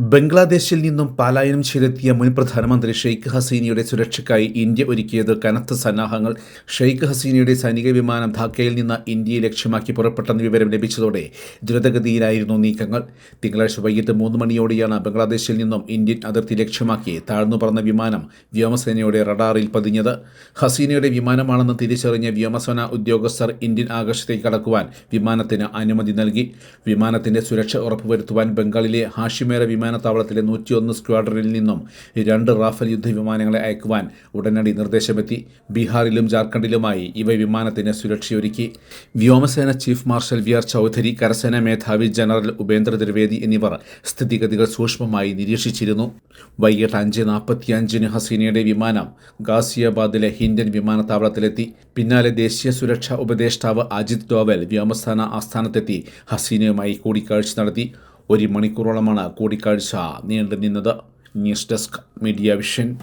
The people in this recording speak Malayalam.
ബംഗ്ലാദേശിൽ നിന്നും പലായനം ചെയ്തെത്തിയ മുൻ പ്രധാനമന്ത്രി ഷെയ്ഖ് ഹസീനയുടെ സുരക്ഷയ്ക്കായി ഇന്ത്യ ഒരുക്കിയത് കനത്ത സന്നാഹങ്ങൾ. ഷെയ്ഖ് ഹസീനയുടെ സൈനിക വിമാനം ധാക്കയിൽ നിന്ന് ഇന്ത്യയെ ലക്ഷ്യമാക്കി പുറപ്പെട്ടെന്ന വിവരം ലഭിച്ചതോടെ ദ്രുതഗതിയിലായിരുന്നു നീക്കങ്ങൾ. തിങ്കളാഴ്ച വൈകിട്ട് മൂന്ന് മണിയോടെയാണ് ബംഗ്ലാദേശിൽ നിന്നും ഇന്ത്യൻ അതിർത്തി ലക്ഷ്യമാക്കി താഴ്ന്നു പറന്ന വിമാനം വ്യോമസേനയുടെ റഡാറിൽ പതിഞ്ഞത്. ഹസീനയുടെ വിമാനമാണെന്ന് തിരിച്ചറിഞ്ഞ വ്യോമസേന ഉദ്യോഗസ്ഥർ ഇന്ത്യൻ ആകാശത്തേക്ക് കടക്കുവാൻ വിമാനത്തിന് അനുമതി നൽകി. വിമാനത്തിന്റെ സുരക്ഷ ഉറപ്പുവരുത്തുവാൻ ബംഗാളിലെ ഹാഷിമേര വിമാനത്താവളത്തിലെ നൂറ്റിയൊന്ന് സ്ക്വാഡ്രനിൽ നിന്നും രണ്ട് റാഫൽ യുദ്ധവിമാനങ്ങളെ അയക്കുവാൻ ഉടനടി നിർദ്ദേശമെത്തി. ബീഹാറിലും ജാർഖണ്ഡിലുമായി ഇവ വിമാനത്തിന് സുരക്ഷയൊരുക്കി. വ്യോമസേന chief marshal V R Chaudhari കരസേനാ മേധാവി ജനറൽ ഉപേന്ദ്ര ത്രിവേദി എന്നിവർ സ്ഥിതിഗതികൾ സൂക്ഷ്മമായി നിരീക്ഷിച്ചിരുന്നു. വൈകിട്ട് അഞ്ച് നാൽപ്പത്തിയഞ്ചിന് ഹസീനയുടെ വിമാനം ഗാസിയാബാദിലെ ഹിൻഡൻ വിമാനത്താവളത്തിലെത്തി. പിന്നാലെ ദേശീയ സുരക്ഷാ ഉപദേഷ്ടാവ് അജിത് ഡോവൽ വ്യോമസ്ഥാന ആസ്ഥാനത്തെത്തി ഹസീനയുമായി കൂടിക്കാഴ്ച നടത്തി. ഒരു മണിക്കൂറോളമാണ് കൂടിക്കാഴ്ച. നീണ്ടുനിന്നത് ന്യൂസ് ഡെസ്ക് മീഡിയ വിഷൻ.